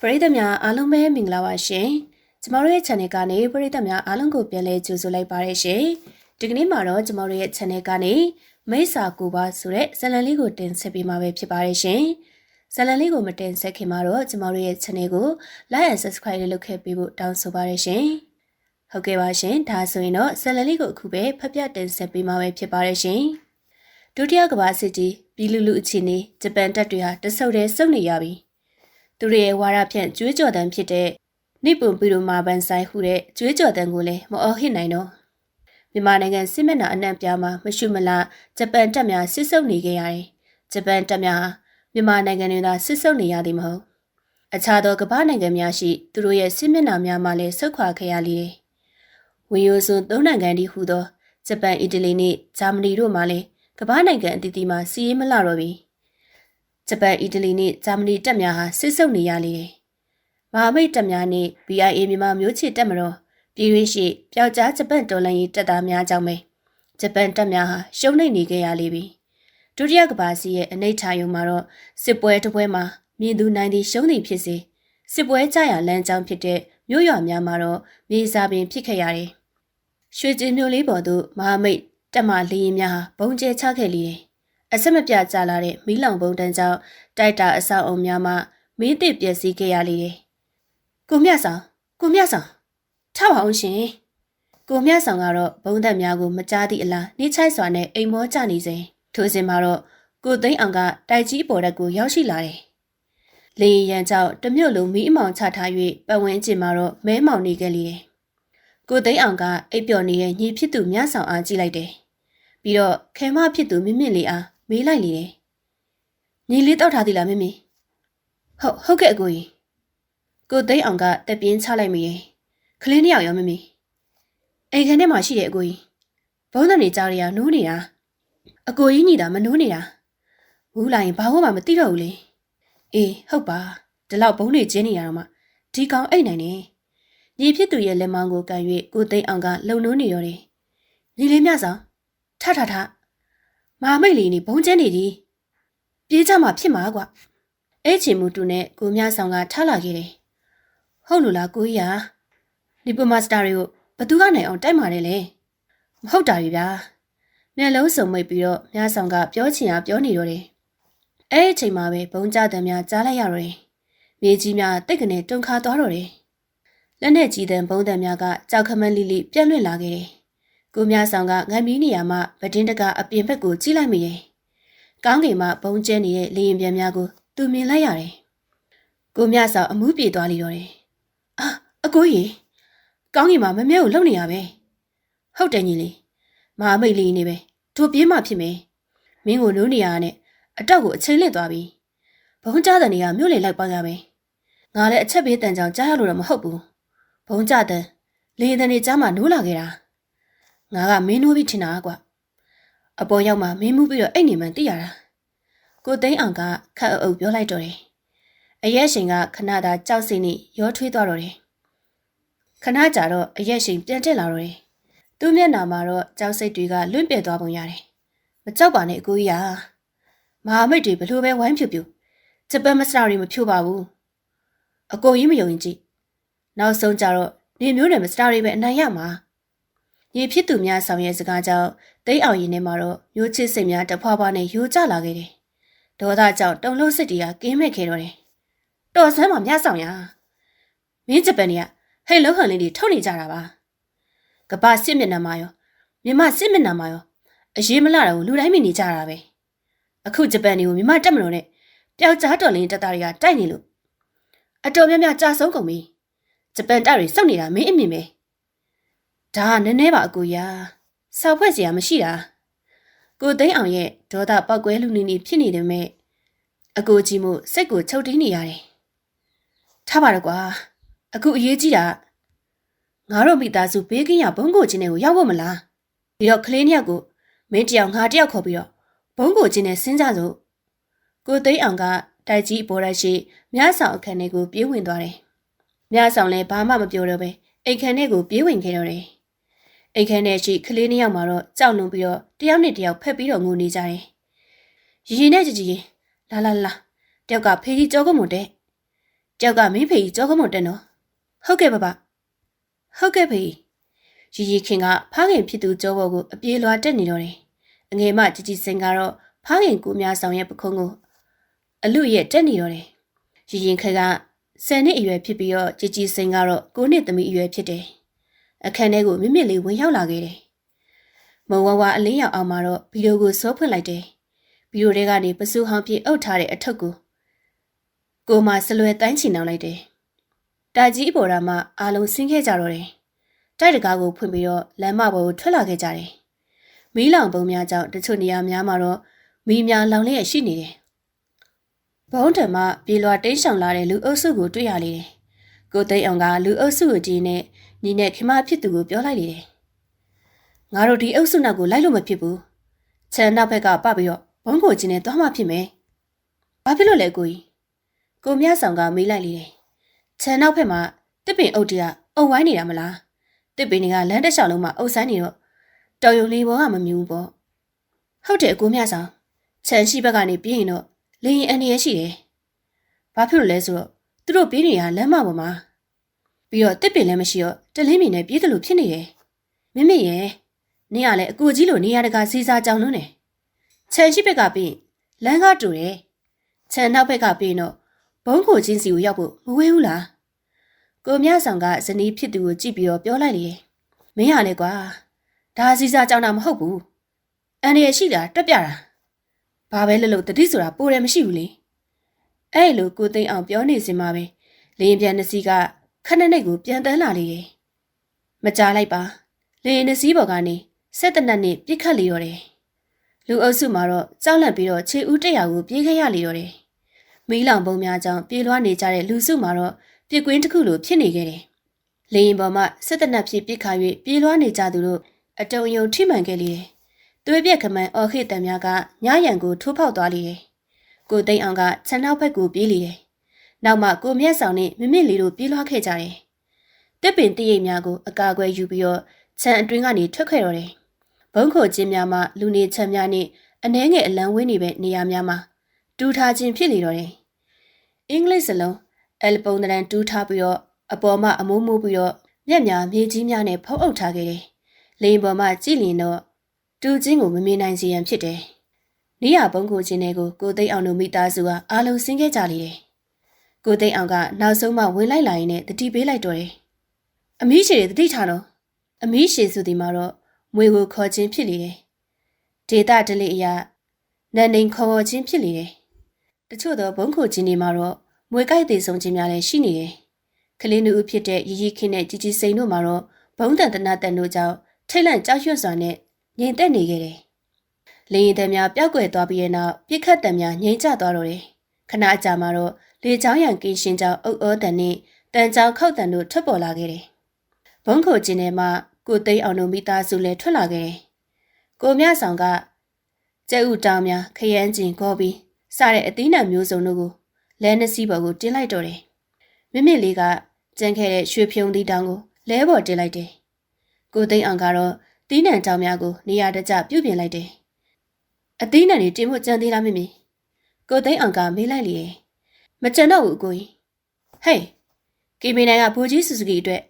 ပရိသတ်များအားလုံးပဲမင်္ဂလာပါရှင်ကျမတို့ရဲ့ channel ကနေပရိသတ်များအားလုံးကိုပြန်လည်ကြိုဆိုလိုက်ပါရရှင်ဒီကနေ့မှာတော့ကျမတို့ရဲ့ channel ကနေမိတ်စာကိုပါဆိုတဲ့ဇာတ်လမ်းလေးကိုတင်ဆက်ပေးမှာပဲဖြစ်ပါရရှင်ဇာတ်လမ်းလေးကိုမတင်ဆက်ခင်မှာတော့ကျမတို့ရဲ့ channel ကို like and subscribe လေးလုပ်ခဲ့ပေးဖို့တောင်းဆိုပါရရှင်ဟုတ်ကဲ့ပါရှင်ဒါဆိုရင်တော့ဇာတ်လမ်းလေးကိုအခုပဲဖတ်ပြတင်ဆက်ပေးမှာပဲဖြစ်ပါရရှင်ဒုတိယကမ္ဘာစစ်ကြီးပြည်လူလူအခြေအနေဂျပန်တပ်တွေဟာတဆုပ်တည်းစုံနေရပြီ သူတို့ရဲ့ဝါရဖြန့်ကျွေးကြော်တန်းဖြစ်တဲ့နိပွန်ပီရိုမာဘန်ဆိုင်ဟုတဲ့ကျွေးကြော်တန်းကိုလည်းမအော်ဟစ်နိုင်တော့မြန်မာနိုင်ငံစစ်မျက်နှာအနှံ့ပြားမှာမရှုမလားဂျပန်တပ်များဆစ်ဆုပ်နေကြရတယ်ဂျပန်တပ်များဟာမြန်မာနိုင်ငံတွင်သာဆစ်ဆုပ်နေရသည်မဟုတ်အခြားသောကမ္ဘာနိုင်ငံများရှိသူတို့ရဲ့စစ်မျက်နှာများမှလည်းဆုတ်ခွာခဲ့ရလေတယ်ဝင်ရိုးစွန်းသုံးနိုင်ငံတည်းဟူသောဂျပန်အီတလီနှင့်ဂျာမနီတို့မှလည်းကမ္ဘာနိုင်ငံအသီးသီးမှာစီးရေးမလှတော့ပြီ ဂျပန်အီတလီနှင့်ဂျာမနီတပ်များဟာဆစ်ဆုပ်နေရလေတယ်မဟာမိတ်တပ်များနှင့် BIA မြန်မာမျိုးချစ်တပ်မတော်ပြည်ရင်းရှိပျောက်ကြားဂျပန်တော်လှန်ရေးတပ်သားများကြောင့်ပဲဂျပန်တပ်များဟာရှုံးနိမ့်နေခဲ့ရလေပြီဒုတိယကမ္ဘာစီရဲ့အနိဋ္ဌာယုံမှာတော့စစ်ပွဲတစ်ပွဲမှာမြင်သူနိုင်သည်ရှုံးသည်ဖြစ်စေစစ်ပွဲကြရလမ်းကြောင်းဖြစ်တဲ့မြို့ရွာများမှာတော့မြေစာပင်ဖြစ်ခဲ့ရတယ်ရွှေကျင်းမြို့လေးပေါ်သို့မဟာမိတ်တက်မလီရင်များဟာဘုံကျဲချခဲ့လေတယ်။ အဆက်မပြတ်ကြလာတဲ့မီးလောင်ဘုံတန်းကြောင့်တိုက်တာအဆောက်အုံများမှမီးတစ်ပျက်စီးခဲ့ရလေတယ်။ကိုမြတ်ဆောင်ကိုမြတ်ဆောင်ထပါအောင်ရှင်။ကိုမြတ်ဆောင်ကတော့ဘုံသက်များကိုမကြားသည့်အလားနှိချိုက်စွာနဲ့အိမ်မောကြနေစဉ်ထိုစဉ်မှာတော့ကိုသိန်းအောင်ကတိုက်ကြီးပေါ်တက်ကိုရောက်ရှိလာတယ်။လေရန်ကြောင့်တမြို့လုံးမီးအမောင်ချထား၍ပတ်ဝန်းကျင်မှာတော့မဲမောင်နေခဲ့လေတယ်။ကိုသိန်းအောင်ကအိပ်ပျော်နေတဲ့ညီဖြစ်သူမြတ်ဆောင်အားကြည့်လိုက်တယ်။ပြီးတော့ခဲမဖြစ်သူမင်းမင်းလေးအား မေးလိုက်လေတယ်။ညီလေးတောက်ထားသေးလားမင်းမင်း။ဟုတ်ဟုတ်ကဲ့အကိုကြီး။ကိုသိန်းအောင်ကတက်ပြင်းချလိုက်မိတယ်။ကလေးနှစ်ယောက်ရောမင်းမင်း။အိမ်ခန်းထဲမှာရှိတဲ့အကိုကြီး။ဘုန်းတော်နေကြရနိုးနေတာ။အကိုကြီးညီတာမနိုးနေတာ။ဘူးလာရင်ဘာမှမသိတော့ဘူးလေ။အေးဟုတ်ပါ။ဒီလောက်ဘုန်းနေကျင်းနေရတော့မှဒီကောင်အိတ်နိုင်နေ။ညီဖြစ်သူရဲ့လက်မောင်းကိုကန်၍ကိုသိန်းအောင်ကလုံနိုးနေရောတယ်။ညီလေးမြဆောင်ထထထ မာမိတ်လေးနေဘုံကျန်းနေသည်ပြေးကြမှာဖြစ်မှာကွာအဲ့ချင်မှုတူနဲ့ကိုမြဆောင်ကထလာခဲ့တယ်ဟုတ်လို့လားကိုကြီးဟာဒီပမာစတာတွေကိုဘသူကနိုင်အောင်တိုက်မာတယ်လေမဟုတ်တာပြီဗျာမျက်လုံးစုံမိတ်ပြီးတော့မြဆောင်ကပြောချင်အောင်ပြောနေတော့တယ်အဲ့အချိန်မှာပဲဘုံကြတဲ့များကြားလိုက်ရတော့တယ်မြေကြီးများတိတ်ကနေတုန်ခါသွားတော့တယ်လက်နဲ့ကြီးတဲ့ဘုံတဲ့များကကြောက်ခမန်းလိလိပြက်လွင့်လာခဲ့တယ် ကိုမြဆောင်ကငမ်မီးနေရာမှာဗတင်းတကအပြင်ဘက်ကိုကြည့်လိုက်မိတယ်။ကောင်းကင်မှာဘုံကျဲနေတဲ့လေရင်ပြန်များကိုသူမြင်လိုက်ရတယ်။ကိုမြဆောင်အမှုပြေသွားလိတော့တယ်။အာအကိုကြီးကောင်းကင်မှာမမဲကိုလှုပ်နေရပဲ။ဟုတ်တယ်ညီလေး။မဟာမိတ်လေးနေပဲ။တို့ပြေးမှဖြစ်မယ်။မင်းကိုနိုးနေရနဲ့အတော့ကိုအချိန်လစ်သွားပြီ။ဘုံကြတဲ့နေကမြို့လေလိုက်ပါရမယ်။ငါလည်းအချက်ပေးတန်ကြောင်ကြားရလို့တော့မဟုတ်ဘူး။ဘုံကြတဲ့လေရင်တန်နေကြားမှာနိုးလာခဲ့တာ။ ငါကမင်းနိုးပြီးထင်တာကွာအပေါ်ရောက်မှမင်းမှုပြီးတော့အိတ်နေမှန်သိရတာကိုသိန်းအောင်ကခက်အုပ်ပြောလိုက်တော့တယ်အရက်ရှင်ကခဏသာကြောက်စိနေရောထွေးသွားတော့တယ်ခဏကြာတော့အရက်ရှင်ပြန်တက်လာတော့တယ်သူ့မျက်နှာမှာတော့ကြောက်စိတ်တွေကလွင့်ပြဲသွားပုံရတယ်မကြောက်ပါနဲ့အကိုကြီးဟာမဟာမိတ်တွေဘလို့ပဲဝိုင်းဖြူဖြူဂျပန်မစတာတွေမဖြူပါဘူးအကိုကြီးမယုံရင်ကြည့်နောက်ဆုံးကြတော့နေမျိုးနယ်မစတာတွေပဲအနိုင်ရမှာ ရေဖြစ်သူများဆောင်ရဲ့စကားကြောင့်တိတ်အောင်ရင်ထဲမှာတော့မျိုးချစ်စိတ်များတဖွာဖွာနဲ့ယိုကျလာခဲ့တယ်။ဒေါသကြောင့်တုံလုံးစစ်တီကကင်းမဲ့ခဲ့တော့တယ်။တော်ဆန်းမှာမြဆောင်ရ။မင်းဂျပန်တွေကဟဲ့လောက်ဟန်လေးတွေထုတ်နေကြတာပါ။ကပစစ်မျက်နှာမှာရောမြမစစ်မျက်နှာမှာရောအရေးမလာတော့လူတိုင်းမြင်နေကြတာပဲ။အခုဂျပန်တွေကိုမြမတက်မလို့နဲ့ပျောက်ကြားတော်လင်းတက်တာတွေကတိုက်နေလို့အတော်များများကြာဆုံးကုန်ပြီ။ဂျပန်တပ်တွေစောက်နေတာမင်းအမြင်ပဲ။ ဒါကနည်းနည်းပါအကိုရာစောက်ဖွဲ့စရာမရှိတာကိုသိန်းအောင်ရဲ့ဒေါသပောက်ကွဲလူနေနေဖြစ်နေတယ်မဲ့အကိုကြီးမို့စိတ်ကိုချုပ်တင်းနေရတယ်ထားပါတော့ကွာအခုအရေးကြီးတာငါတို့မိသားစုဘေးကင်းရဘုံကိုချင်းတွေကိုရောက်ဖို့မလားပြီးတော့ကလေးနှစ်ယောက်ကိုမင်းတယောက်ငါတယောက်ခေါ်ပြီးတော့ဘုံကိုချင်းနဲ့စဉ်းစားစို့ကိုသိန်းအောင်ကတိုက်ကြီးပေါ်ရရှိမြဆောင်အခန်းထဲကိုပြေးဝင်သွားတယ်မြဆောင်လည်းဘာမှမပြောတော့ပဲအိတ်ခန်းထဲကိုပြေးဝင်ခဲ့တော့တယ် အိမ်ခန်းထဲရှိကလေးနှစ်ယောက်မှာတော့ကြောက်လွန်ပြီးတော့တယောက်နဲ့တယောက်ဖက်ပြီးတော့ငိုနေကြတယ်။ရီရီနဲ့ကြည်ကြည်လာလာလာတယောက်ကဖေကြီးကြောကမွန်တဲ့တယောက်ကမင်းဖေကြီးကြောကမွန်တဲ့နော်ဟုတ်ကဲ့ပါပါဟုတ်ကဲ့ဖေရီရီခင်ကဖားခင်ဖြစ်သူကြောဘော်ကိုအပြေးလွှာတက်နေတော့တယ်။အငယ်မကြည်ကြည်စင်ကတော့ဖားခင်ကိုများဆောင်ရဲ့ပခုံးကိုအလူရဲ့တက်နေတော့တယ်။ရီရင်ခက်က10နှစ်အရွယ်ဖြစ်ပြီးတော့ကြည်ကြည်စင်ကတော့9နှစ်သမီးအရွယ်ဖြစ်တယ်။ အခန်းထဲကိုမိမိလေးဝင်ရောက်လာခဲ့တယ်မုံဝဝအလင်းရောင်အောင်မှာတော့ဗီဒီယိုကိုစောဖွင့်လိုက်တယ်ဗီဒီယိုထဲကနေပစုဟောင်းပြအုပ်ထားတဲ့အထုပ်ကိုကိုမဆလွယ်တိုင်းချင်အောင်လိုက်တယ်တာကြီးအပေါ်တာမှအားလုံးဆင်းခဲ့ကြတော့တယ်တိုက်တကားကိုဖွင့်ပြီးတော့လမ်းမပေါ်ကိုထွက်လာခဲ့ကြတယ်မီးလောင်ပုံများကြောင့်တချို့နေရာများမှာတော့မီးများလောင်လျက်ရှိနေတယ်ဘုံထံမှပြေလွာတိတ်ဆောင်လာတဲ့လူအုပ်စုကိုတွေ့ရလေတယ်ကိုသိန်းအောင်ကလူအုပ်စုကိုကြည့်နေ ညီနဲ့ခင်မဖြစ်သူကိုပြောလိုက်လေတယ်ငါတို့ဒီအုပ်စုနောက်ကိုလိုက်လို့မဖြစ်ဘူးချန်နောက်ဘက်ကပပြီးတော့ဘုံကိုချင်းနဲ့သွားမှဖြစ်မယ်ဘာဖြစ်လို့လဲကိုကြီးကိုမြဆောင်ကမေးလိုက်လေတယ်ချန်နောက်ဘက်မှာတစ်ပင်အုပ်တရအုပ်ဝိုင်းနေတာမလားတစ်ပင်တွေကလမ်းတစ်လျှောက်လုံးမှာအုပ်ဆိုင်နေတော့တော်ရုံလေးဘောကမမြူဘူးပေါ့ဟုတ်တယ်ကိုမြဆောင်ချန်ရှိဘက်ကနေပြေးရင်တော့လေရင်အန်ရရှိတယ်ဘာဖြစ်လို့လဲဆိုတော့သူတို့ပြေးနေတာလမ်းမပေါ်မှာ ပြီးတော့တစ်ပင်လည်းမရှိတော့တလင်းမီနဲ့ပြေးတယ်လို့ဖြစ်နေတယ်မမေရဲ့နေရလဲအကူကြီးလိုနေရတကာစီစာကြောင်လုံးတယ်ချန်ရှိဘက်ကပြီးလမ်းကားတူတယ်ချန်နောက်ဘက်ကပြီးတော့ဘုံခိုချင်းစီကိုရောက်ဖို့မဝေးဘူးလားကိုမြဆောင်ကဇနီးဖြစ်သူကိုကြည့်ပြီးတော့ပြောလိုက်လေမင်းရလေကွာဒါစီစာကြောင်တာမဟုတ်ဘူးအန်ရရှိတာတက်ပြတာဘာပဲလဲလို့တတိဆိုတာပိုတယ်မရှိဘူးလေအဲ့လိုကိုသိန်းအောင်ပြောနေစင်မှာပဲလင်းပြန်နစီက ခဏနဲ့ကိုပြန်တန်းလာလေတယ်မကြားလိုက်ပါလင်းနစီဘော်ကနေဆက်တနတ်နဲ့ပြစ်ခတ်လေရောတယ်လူအုပ်စုမှာတော့ကြောက်လန့်ပြီးတော့ခြေဦးတရာကိုပြေးခဲ့ရလေရောတယ်မီးလောင်ပုံများကြောင့်ပြေးလွှားနေကြတဲ့လူစုမှာတော့ပြစ်ကွင်းတစ်ခုလိုဖြစ်နေခဲ့တယ်။လေရင်ပေါ်မှာစစ်တနက်ဖြစ်ပြစ်ခါ၍ပြေးလွှားနေကြသူတို့အတုံယုံထိမှန်ခဲ့လေတယ်။သွေးပြက်ခမန်အော်ခိတံများကညရန်ကိုထိုးဖောက်သွားလေတယ်။ကိုသိန်းအောင်ကခြံနောက်ဘက်ကိုပြေးလေတယ်။ နောက်မှကိုမျက်ဆောင်နဲ့မမစ်လီတို့ပြေးလွှားခဲ့ကြတယ်။တစ်ပင်တရိပ်များကိုအကာအကွယ်ယူပြီးတော့ခြံအတွင်းကနေထွက်ခဲ့တော့တယ်။ဘုံခိုချင်းများမှလူနေချမ်းများနဲ့အနှဲငယ်အလံဝင်းနေပဲနေရာများမှာတူထားခြင်းဖြစ်လေတော့တယ်။အင်္ဂလိပ်စလုံးအဲလ်ပုံတရန်တူးထားပြီးတော့အပေါ်မှာအမိုးမိုးပြီးတော့မျက်များမြေကြီးများနဲ့ဖုံးအုပ်ထားခဲ့တယ်။လိန်ပေါ်မှာကြည်လင်တော့တူချင်းကိုမမြင်နိုင်စေရန်ဖြစ်တယ်။နေရဘုံကိုချင်းတွေကိုကိုသိန်းအောင်တို့မိသားစုကအားလုံးဆင်းခဲ့ကြလေတယ်။ ကိုသိန်းအောင်ကနောက်ဆုံးမှဝင်လိုက်လာရင်နဲ့တတိပေးလိုက်တော့တယ်။အမီးရှည်တတိထားတော့အမီးရှည်ဆိုဒီမှာတော့မွေကိုခေါ်ခြင်းဖြစ်လေတယ်။ဒေတာဒလိအရာနန်နေခေါ်ခြင်းဖြစ်လေတယ်။တချို့သောဘုံခိုချင်းတွေမှာတော့မွေကိုက်သေးဆုံးခြင်းများလည်းရှိနေတယ်။ကလေးနူဦးဖြစ်တဲ့ရီရီခင်းနဲ့ជីជីစိန်တို့မှာတော့ဘုံတန်တနာတန်တို့ကြောင့်ထိတ်လန့်ကြောက်ရွံ့စွာနဲ့ငြိမ်သက်နေခဲ့တယ်။လေရင်တံများပျောက်ကွယ်သွားပြီးတဲ့နောက်ပြစ်ခတ်တံများငြိမ်ကျသွားတော့တယ်။ခဏအကြာမှာတော့ လေချောင်းရံကင်းရှင်းကြောင်အုပ်အောတန်နဲ့တန်ချောင်းခောက်တန်တို့ထွက်ပေါ်လာခဲ့တယ်။ဘုံခိုကျင်းထဲမှာကိုသိန်းအောင်တို့မိသားစုလည်းထွက်လာခဲ့တယ်။ကိုမြဆောင်ကကျဲဥတောင်များခရမ်းကျင်ကောပြီးစတဲ့အသီးနှံမျိုးစုံတို့ကိုလဲနှစီးပေါ်ကိုတင်လိုက်တော့တယ်။မိမိလေးကကြမ်းခဲ့တဲ့ရွှေဖြုံသီးတောင်ကိုလဲပေါ်တင်လိုက်တယ်။ကိုသိန်းအောင်ကတော့တီးနှံတောင်များကိုနေရာတကျပြုတ်ပြင်လိုက်တယ်။အသီးနှံတွေတင်ဖို့ကြံသေးလားမိမိ။ကိုသိန်းအောင်ကမေးလိုက်လေ။ မကြံတော့ဘူးကိုကြီး။ဟေးကီမီနိုင်ကဘူကြီးစုစုကီအတွက်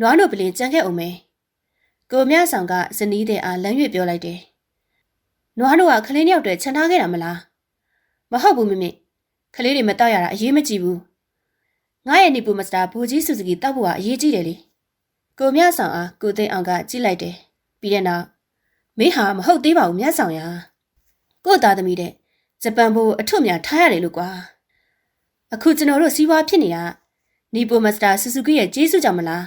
နွားတို့ပလင်ကြံခဲ့အောင်မယ်။ကိုမြဆောင်ကဇနီးတဲ့အားလမ်းရွေ့ပြောလိုက်တယ်။နွားတို့ကခလင်းရောက်တဲ့ခြံထားခဲ့တာမလား။မဟုတ်ဘူးမိမိကလေးတွေမတောက်ရတာအရေးမကြီးဘူးငါရဲ့နီပူမစတာဘူကြီးစုစုကီတောက်ဖို့ကအရေးကြီးတယ်လေကိုမြဆောင်အားကိုသိန်းအောင်ကကြည့်လိုက်တယ်ပြီးတဲ့နောက်မင်းဟာမဟုတ်သေးပါဘူးမြဆောင်ရကို့သားသမီးတဲ့ဂျပန်ဘိုးအထွတ်များထားရတယ်လို့ကွာ အခုကျွန်တော်တို့စီးပွားဖြစ်နေတာနီပူမစတာဆူဆူကီရဲ့ကျေးဇူးကြောင့်မလား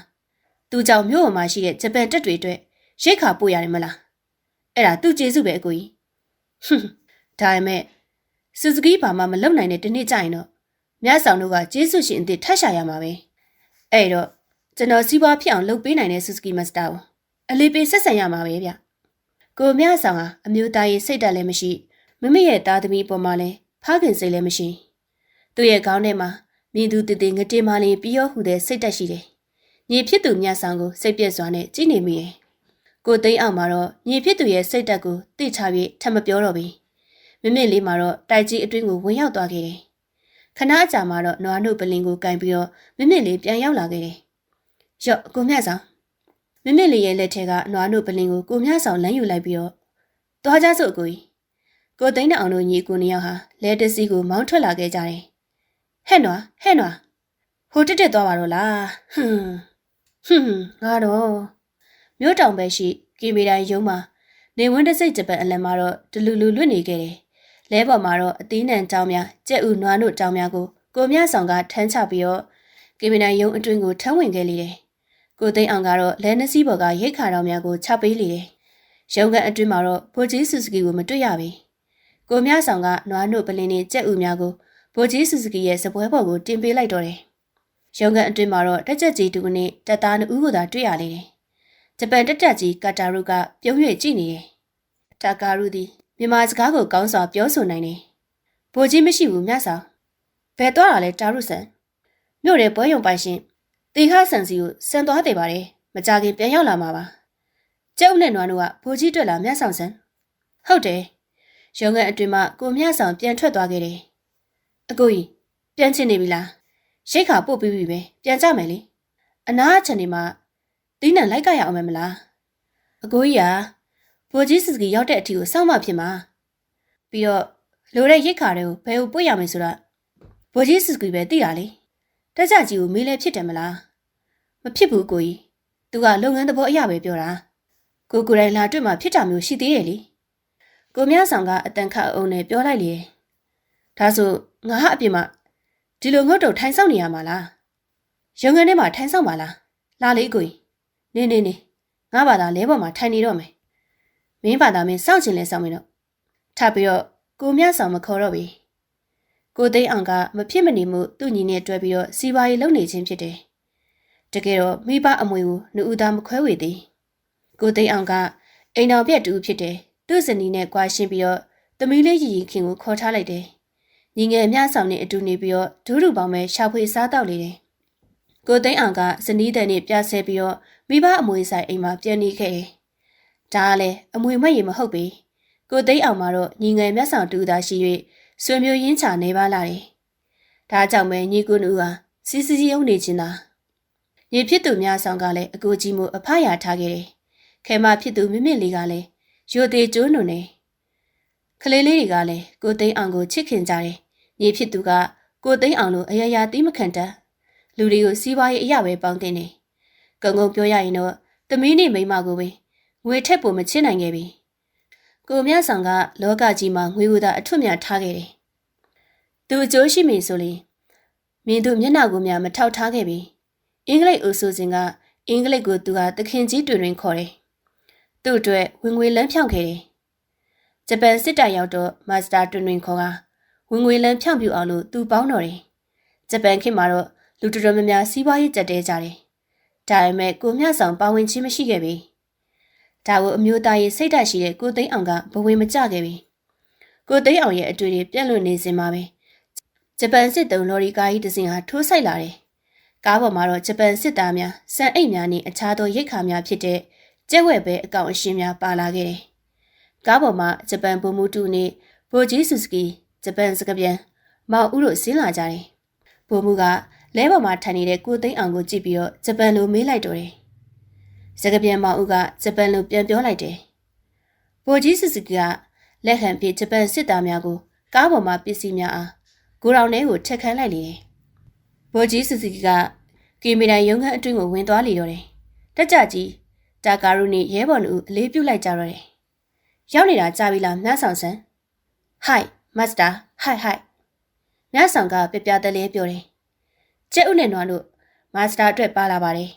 သူကြောင့်မြို့ပေါ်မှာရှိတဲ့ဂျပန်တက်တွေအတွက်ရိတ်ခါပို့ရတယ်မလားအဲ့ဒါသူ့ကျေးဇူးပဲအကိုကြီးဟွန်းဒါပေမဲ့စူဇူကီဘာမှမလုံနိုင်တဲ့ဒီနေ့ကျရင်တော့မြတ်ဆောင်တို့ကကျေးဇူးရှင်အစ်ထတ်ရှာရမှာပဲအဲ့တော့ကျွန်တော်စီးပွားဖြစ်အောင်လုပ်ပေးနိုင်တဲ့စူဇူကီမစတာကိုအလေးပေးဆက်ဆံရမှာပဲဗျကိုမြတ်ဆောင်ဟာအမျိုးသားရေးစိတ်ဓာတ်လည်းမရှိမမေရဲ့သားသမီးပေါ်မှာလည်းဖခင်စိတ်လည်းမရှိ သူ့ရဲ့ခေါင်းထဲမှာမြင်သူတည်တည်ငတေမာလင်းပြီးရောဟူတဲ့စိတ်တက်ရှိတယ်ညီဖြစ်သူမြတ်ဆောင်ကိုစိတ်ပြက်စွာနဲ့ကြည်နေမိတယ်ကိုသိန်းအောင်မှာတော့ညီဖြစ်သူရဲ့စိတ်တက်ကိုတိချပြီးထပ်မပြောတော့ဘူးမမင်းလေးမှာတော့တိုက်ကြီးအတွင်းကိုဝင်ရောက်သွားခဲ့တယ်။ခခဏကြာမှတော့နွားနုပလင်ကိုကင်ပြီးတော့မမြင့်လေးပြန်ရောက်လာခဲ့တယ်။ရော့ကိုမြတ်ဆောင်မမြင့်လေးရဲ့လက်ထက်ကနွားနုပလင်ကိုကိုမြတ်ဆောင်လမ်းယူလိုက်ပြီးတော့သွားကြစို့အကိုကြီးကိုသိန်းတဲ့အောင်တို့ညီကိုနှစ်ယောက်ဟာလဲတစီကိုမောင်းထွက်လာခဲ့ကြတယ်။ ဟဲ့နွားဟဲ့နွားဟိုတက်တက်သွားပါတော့လားဟွန်းဟွန်းငါတော့မြို့တောင်ပဲရှိကီမီတိုင်းရုံးမှာနေဝင်းတစိတ်ဂျပန်အလံမှာတော့ဒလူလူလွတ်နေခဲ့တယ်။လဲပေါ်မှာတော့အသီးနှံကြောင်းများကြက်ဥနွားနို့ကြောင်းများကိုကိုမြဆောင်ကထမ်းချပြီးတော့ကီမီတိုင်းရုံးအတွင်းကိုထမ်းဝင်ခဲ့လေတယ်။ကိုသိန်းအောင်ကတော့လဲနှစီးပေါ်ကရိတ်ခါတော်များကိုချပေးလေတယ်။ရုံးကန်အတွင်းမှာတော့ဖိုဂျီဆူဇူကီကိုမတွေ့ရပြီ။ကိုမြဆောင်ကနွားနို့ပလင်းနဲ့ကြက်ဥများကို ဖိုဂျီဆူဇူကီရဲ့စပွဲပေါ်ကိုတင်ပေးလိုက်တော့တယ်။ရုံးကန်အတွင်းမှာတော့တက်ချက်ကြီးတူနဲ့တက်သားနှစ်ဦးကိုသာတွေ့ရလေတယ်။ဂျပန်တက်တက်ကြီးကာတာရုကပြုံး၍ကြည့်နေတယ်။တာကာရုသည်မြန်မာစကားကိုကောင်းစွာပြောဆိုနိုင်တယ်။ဗိုလ်ကြီးမရှိဘူးမြတ်ဆောင်။ဘယ်သွားတာလဲတာရုဆန်။မြို့ရဲပွဲရုံပိုင်ရှင်တေခါဆန်စီကိုဆန်သွားတယ်ပါတယ်။မကြခင်ပြန်ရောက်လာမှာပါ။ကျုပ်နဲ့နွားတို့ကဗိုလ်ကြီးတွေ့လာမြတ်ဆောင်ဆန်။ဟုတ်တယ်။ရုံငန်းအတွင်မှကိုမြတ်ဆောင်ပြန်ထွက်သွားခဲ့တယ်။ အကိုကြီးပြန်ချင်နေပြီလား။ရိတ်ခါပို့ပြီးပြီပဲပြန်ကြမယ်လေ။အနားချန်နေမှာတီးနှံလိုက်ကရအောင်မယ်မလား။အကိုကြီးကဗိုလ်ကြီးစစကီရောက်တဲ့အထီကိုစောင့်မှဖြစ်မှာပြီးတော့လိုတဲ့ရိတ်ခါတွေကိုဘယ်ကိုပို့ရမယ်ဆိုတော့ဗိုလ်ကြီးစစကီပဲသိတာလေတက်ကြကြီးကိုမေးလဲဖြစ်တယ်မလားမဖြစ်ဘူးကိုကြီးသူကလုပ်ငန်းသဘောအရာပဲပြောတာကိုကိုယ်တိုင်လာတွေ့မှဖြစ်တာမျိုးရှိသေးရဲ့လေကိုမြဆောင်ကအတန်ခတ်အောင်နဲ့ပြောလိုက်လေဒါဆို ငါဟာအပြင်မှာဒီလိုငုတ်တုတ်ထိုင်ဆောင်နေရမှာလားရုံငန်းထဲမှာထိုင်ဆောင်ပါလားလာလေကိုကြီးနေနေနေငါဘာသာလဲပေါ်မှာထိုင်နေတော့မယ်မင်းဘာသာမင်းစောင့်ချင်လဲစောင့်မယ်တော့ထပ်ပြီးတော့ကိုမြဆောင်မခေါ်တော့ပြီကိုသိန်းအောင်ကမဖြစ်မနေမှုသူ့ညီနဲ့တွဲပြီးတော့စီပါရီလုံနေခြင်းဖြစ်တယ်တကယ်တော့မိဘအမွေကိုနှူဦးသားမခွဲဝေသေးကိုသိန်းအောင်ကအိမ်တော်ပြက်တူဖြစ်တယ်သူ့ဇနီးနဲ့ကြွားရှင်းပြီးတော့သမီးလေးရီရီခင်ကိုခေါ်ထားလိုက်တယ် ညီငယ်မြဆောင်နဲ့အတူနေပြီးတော့ဒူးဒူပေါင်းမဲ့ရှာဖွေစားတော့လေတယ်ကိုသိန်းအောင်ကဇနီးတဲ့နဲ့ပြဆဲပြီးတော့မိဘအမွေဆိုင်အိမ်မှာပြန်နေခဲ့တယ်ဒါကလည်းအမွေမက်ရမဟုတ်ပေကိုသိန်းအောင်မှာတော့ညီငယ်မျက်ဆောင်တူသာရှိ၍ဆွေမျိုးရင်းချနေပါလာတယ်ဒါကြောင့်ပဲညီကိုနူဟာစီစီရုံနေခြင်းသာညီဖြစ်သူများဆောင်ကလည်းအကိုကြီးမို့အဖရာထားခဲ့တယ်ခဲမဖြစ်သူမြင့်မြင့်လေးကလည်းရိုသေးကျိုးနုံနေကလေးလေးတွေကလည်းကိုသိန်းအောင်ကိုချစ်ခင်ကြတယ် ညီဖြစ်သူကကိုသိန်းအောင်လိုအယရာတိမခံတတ်လူတွေကိုစီးပွားရေးအရာပဲပေါင်းတင်နေကုံကုံပြောရရင်တော့သမီးနဲ့မိန်းမကိုပဲငွေထက်ပိုမချစ်နိုင်ခဲ့ပြီကိုမြတ်ဆောင်ကလောကကြီးမှာငွေဝသာအထွတ်မြတ်ထားခဲ့တယ်သူအကျိုးရှိမည်ဆိုရင်မင်းတို့မျက်နှာကိုများမထောက်ထားခဲ့ပြီအင်္ဂလိပ်အုပ်စုစဉ်ကအင်္ဂလိပ်ကိုသူကသခင်ကြီးတွင်တွင်ခေါ်တယ်သူ့အတွက်ဝင်ငွေလန်းဖြောင်းခဲ့တယ်ဂျပန်စစ်တပ်ရောက်တော့မာစတာတွင်တွင်ခေါ်က ဝင်ငွေလန်းဖြောင်းပြအောင်လို့သူပေါင်းတော်တယ်ဂျပန်ခေတ်မှာတော့လူတော်တော်များများစီးပွားရေးကြက်တဲကြတယ်ဒါပေမဲ့ကိုမြတ်ဆောင်ပါဝင်ခြင်းမရှိခဲ့ပြီဒါကိုအမျိုးသားရေးစိတ်ဓာတ်ရှိတဲ့ကိုသိန်းအောင်ကဘဝင်မကြခဲ့ပြီကိုသိန်းအောင်ရဲ့အတွေ့အကြုံပြက်လွတ်နေစင်မှာပဲဂျပန်စစ်တုံလော်ရီကားကြီးတစ်စင်းဟာထိုးဆိုင်လာတယ်ကားပေါ်မှာတော့ဂျပန်စစ်သားများစံအိတ်များနဲ့အခြားသောရိတ်ခါများဖြစ်တဲ့ကျက်ဝဲပဲအကောင့်အရှင်းများပါလာခဲ့တယ်ကားပေါ်မှာဂျပန်ဗိုလ်မှူးတူနဲ့ဗိုလ်ကြီးဆူစကီ ဂျပန်စကပြန်မောင်ဦးတို့ဆင်းလာကြတယ်ဗိုလ်မှူးကလဲပေါ်မှာထိုင်နေတဲ့ကိုသိန်းအောင်ကိုကြည့်ပြီးတော့ဂျပန်လိုမေးလိုက်တော့တယ်။စကပြန်မောင်ဦးကဂျပန်လိုပြန်ပြောလိုက်တယ်။ဗိုလ်ကြီးစုစုကလက်ခံပြဂျပန်စစ်သားများကိုကားပေါ်မှာပစ္စည်းများအားကိုရောင်ထဲကိုထက်ခန်းလိုက်လေတယ်။ဗိုလ်ကြီးစုစုကကီမီတိုင်ရုံခန်းအတွင်းကိုဝင်သွားလေတော့တယ်။တက်ကြကြီးတာကာရုနဲ့ရဲဘော်တို့အလေးပြုတ်လိုက်ကြတော့တယ်။ရောက်နေတာကြာပြီလားမြတ်ဆောင်ဆန်။ဟိုက် မတ်စတာဟိုက်ဟိုက်မြတ်ဆောင်ကပြပြတလေးပြောတယ်ကျဲဥနဲ့နွားတို့မာစတာအတွက်ပါလာပါတယ်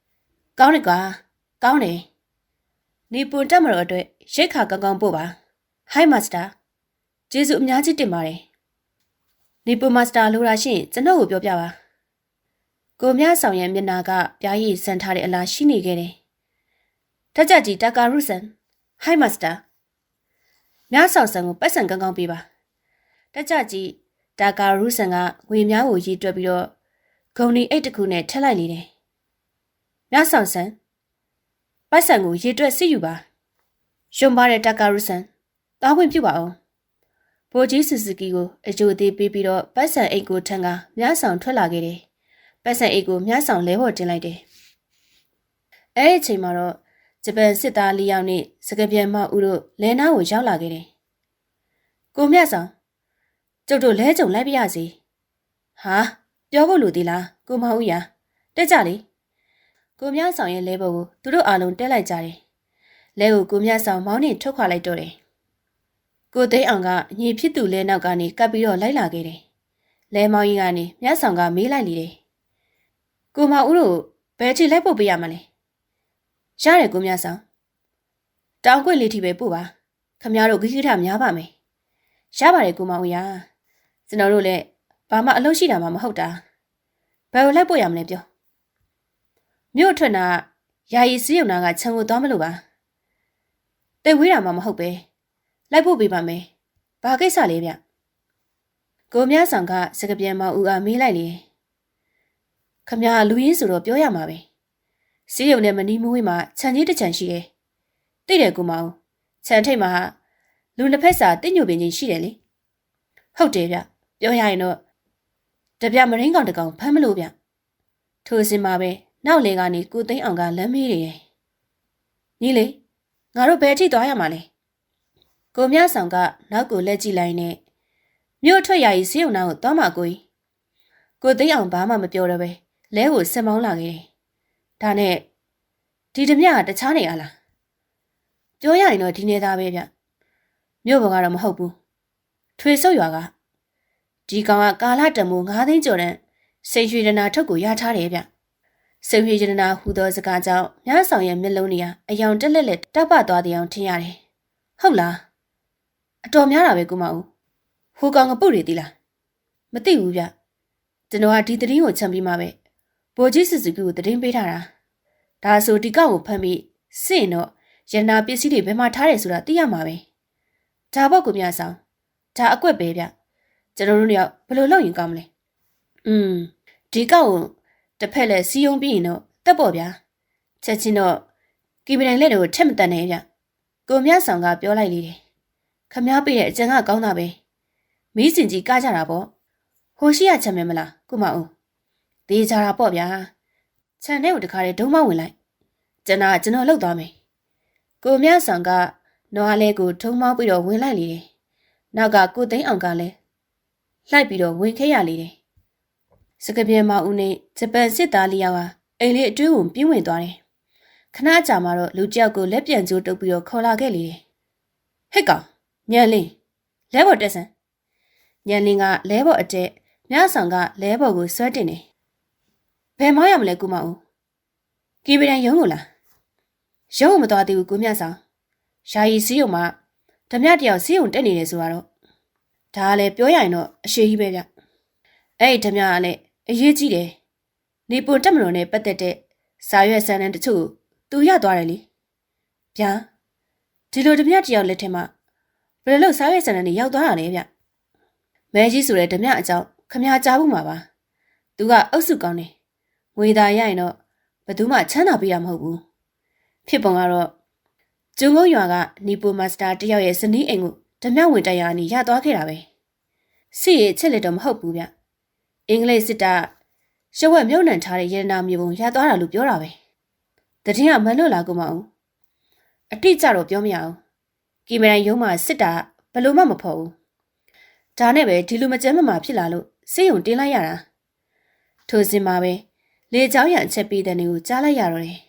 ။ကောင်းတယ်ကွာ။ကောင်းတယ်။နေပွန်တက်မတော်အတွက်ရိတ်ခါကောင်းကောင်းပို့ပါ။ဟိုင်းမာစတာကျေးဇူးအများကြီးတင်ပါတယ်။နေပွန်မာစတာလိုတာရှိရင်ကျွန်တော်ကိုပြောပြပါ။ကိုမြဆောင်ရဲ့မျက်နာကပြားရည်ဆန်ထားတဲ့အလားရှိနေခဲ့တယ်။တက်ကြကြီးတာကာရုဆန်ဟိုင်းမာစတာ မြဆောင်ဆန်ကိုပတ်စံကောင်းကောင်းပေးပါ။တက်ကြကြီးတာကာရုဆန်ကငွေများကိုရည်တွက်ပြီးတော့ဂုံဒီအိတ်တစ်ခုနဲ့ထက်လိုက်လေတယ်။မြဆောင်ဆန်ပိုက်ဆံကိုရေတွက်စစ်ယူပါ။ရုံပါတဲ့တကာရုဆန်တားဝင်ပြုပါအောင်ဗိုလ်ကြီးဆူဇူကီကိုအကျိုးသေးပေးပြီးတော့ပတ်စံအိတ်ကိုထန်ကမြားဆောင်ထွက်လာခဲ့တယ်။ပတ်စံအိတ်ကိုမြားဆောင်လဲဖို့တင်လိုက်တယ်။အဲ့ဒီအချိန်မှာတော့ ဂျပန်စစ်သားလေးယောက်နဲ့စကပြန်မဦးတို့လဲနားကိုရောက်လာခဲ့တယ်။ကိုမြတ်ဆောင်ကျုပ်တို့လဲကြုံလိုက်ပြရစီ။ဟာပြောဖို့လိုသေးလားကိုမဦးရတက်ကြလေ။ကိုမြတ်ဆောင်ရဲ့လဲဘော်ကိုသူတို့အားလုံးတက်လိုက်ကြတယ်။လဲကိုကိုမြတ်ဆောင်မောင်းနေထုတ်ခွာလိုက်တော့တယ်။ကိုသိန်းအောင်ကညီဖြစ်သူလဲနောက်ကနေကပ်ပြီးတော့လိုက်လာခဲ့တယ်။လဲမောင်းကြီးကနေမြတ်ဆောင်ကမေးလိုက်လေတယ်။ကိုမဦးတို့ဘယ်ချီလိုက်ပို့ပေးရမလဲ။ ရတယ်ကိုမြတ်ဆောင်။တောင်ခွေလေးထိပဲပို့ပါ။ခမရတို့ဂိခိထများပါမယ်။ရပါတယ်ကိုမဦးရ။ကျွန်တော်တို့လည်းဘာမှအလုပ်ရှိတာမှမဟုတ်တာ။ဘယ်လိုလိုက်ပို့ရမလဲပြော။မြို့ထွက်နာယာယီစီးရုံနာကခြံကိုသွားမလို့ပါ။တိတ်ဝေးတာမှမဟုတ်ပဲ။လိုက်ဖို့ပေးပါမယ်။ဘာကိစ္စလဲဗျ။ကိုမြဆောင်ကစကပြန်မဦးကမေးလိုက်လေ။ခမရလူရင်းဆိုတော့ပြောရမှာပဲ။ စီးရုံနဲ့မနီးမဝေးမှာခြံကြီးတစ်ခြံရှိတယ်။သိတယ်ကိုမအောင်။ခြံထိတ်မှာလူနှစ်ဖက်စာတင့်ညိုပင်ချင်းရှိတယ်လေ။ဟုတ်တယ်ဗျ။ပြောရရင်တော့တပြမရင်းကောင်တကောင်ဖမ်းမလို့ဗျ။ထိုစင်မှာပဲနောက်လေကနေကိုသိန်းအောင်ကလမ်းမေးနေတယ်။ညီလေးငါတို့ဘယ်အထိသွားရမှာလဲ။ကိုမြဆောင်ကနောက်ကိုလက်ကြည့်လိုက်နဲ့မြို့ထွက်ရည်စီးုံနာကိုသွားမှာကိုကြီး။ကိုသိန်းအောင်ဘာမှမပြောတော့ပဲလဲကိုစင်မောင်းလာခဲ့တယ်။ ဒါနဲ့ဒီဓမြကတခြားနေရလား။ပြောရရင်တော့ဒီနေသားပဲဗျ။မြို့ဘောကတော့မဟုတ်ဘူး။ထွေဆုပ်ရွာကဒီကောင်ကကာလတံမိုး9သိန်းကျော်တဲ့စိတ်ရွှေဒနာထုတ်ကိုရထားတယ်ဗျ။စိတ်ရွှေဒနာဟူသောစကားကြောင့်မြတ်ဆောင်ရဲ့မျက်လုံးတွေကအယောင်တက်လက်လက်တောက်ပသွားတဲ့အောင်ထင်ရတယ်။ဟုတ်လား။အတော်များတာပဲကုမဦး။ဟိုကောင်ကပုတ်တွေသီလား။မသိဘူးဗျ။ကျွန်တော်ကဒီသတင်းကိုချမ်းပြီးမှပဲ။ ဘိုကြီးစုစုကီကိုသတင်းပေးထားတာ။ဒါဆိုဒီကောင်ကိုဖမ်းပြီးစင့်တော့ရနာပစ္စည်းတွေဘယ်မှာထားတယ်ဆိုတာသိရမှာပဲ။ဒါပေါ့ကုမြဆောင်။ဒါအကွက်ပဲဗျ။ကျွန်တော်တို့တွေကဘယ်လိုလုပ်ရင်ကောင်းမလဲ။อืมဒီကောက်ကိုတစ်ဖက်လက်စီယုံပြီးရင်တော့တက်ပေါ့ဗျာ။ချက်ချင်းတော့ကီပဒန်လက်တွေကိုထက်မတန်နဲ့ဗျ။ကိုမြတ်ဆောင်ကပြောလိုက်လေတယ်။ခမားပြတဲ့အကြံကကောင်းတာပဲ။မီးစင်ကြီးကကြတာပေါ့။ဟိုရှိရချက်မဲမလားကုမအောင်။ သေးကြတာပေါ့ဗျာ။ခြံထဲကိုတခါလေဒုံမဝင်လိုက်။ကျွန်တော်ကျွန်တော်လှုပ်သွားမယ်။ကိုမြတ်ဆောင်ကနွားလေးကိုထုံမောင်းပြီးတော့ဝင်လိုက်လေတယ်။နောက်ကကိုသိန်းအောင်ကလည်းလိုက်ပြီးတော့ဝင်ခဲ့ရလေတယ်။စကပြေမဦးနဲ့ဂျပန်စစ်သားလေးယောက်ဟာအိမ်လေးအတွင်းကိုပြင်းဝင်သွားတယ်။ခဏကြာမှတော့လူကြောက်ကိုလက်ပြန်ကျိုးတုပ်ပြီးတော့ခေါ်လာခဲ့လေတယ်။ဟဲ့ကောင်ညံလင်းလဲဘော်တက်ဆန်ညံလင်းကလဲဘော်အတက်မြဆောင်ကလဲဘော်ကိုဆွဲတင်တယ်။ ဘယ်မောင်းရမလဲကူမဦး။ကီပဒန်ရုံးကိုလား။ရုံးမသွားသေးဘူးကိုမြဆောင်။ယာယီစီးုံမှာဓမြတယောက်စီးုံတက်နေတယ်ဆိုတော့ဒါကလည်းပြောရရင်တော့အရှိကြီးပဲဗျအဲ့ဒီဓမြကလည်းအရေးကြီးတယ်နေပွန်တက်မလို့နဲ့ပတ်သက်တဲ့စာရွက်စာတမ်းတချို့သူရသွားတယ်လေဗျာဒီလိုဓမြတယောက်လက်ထက်မှာဘယ်လိုစာရွက်စာတမ်းတွေရောက်သွားတာလဲဗျမဲကြီးဆိုတဲ့ဓမြအကြောင်းခမကြားဘူးမှာပါသူကအုပ်စုကောင်းတယ် ငွေသားရရင်တော့ဘယ်သူမှချမ်းသာပေးရမဟုတ်ဘူးဖြစ်ပုံကတော့ကျုံကုန်းရွာကနီပိုမာစတာတယောက်ရဲ့ဇနီးအိမ်ကိုဓမြဝင်တိုက်ရာနေရသွားခဲ့တာပဲစစ်ရဲ့ချက်လက်တော့မဟုတ်ဘူးဗျအင်္ဂလိပ်စစ်တပ်ရှဝက်မြုံနှံထားတဲ့ရတနာမျိုးပုံရသွားတာလို့ပြောတာပဲတတိယမလွတ်လာကုန်မအောင်အတိအကျတော့ပြောမရအောင်ကင်မရာရုံးမှာစစ်တာဘယ်လိုမှမဖော်ဘူးဒါနဲ့ပဲဒီလိုမကြမ်းမမာဖြစ်လာလို့စေယုံတင်းလိုက်ရတာထိုစင်မှာပဲ လေချောင်းရအချက်ပေးတဲ့နေကိုကြားလိုက်ရတော့တယ်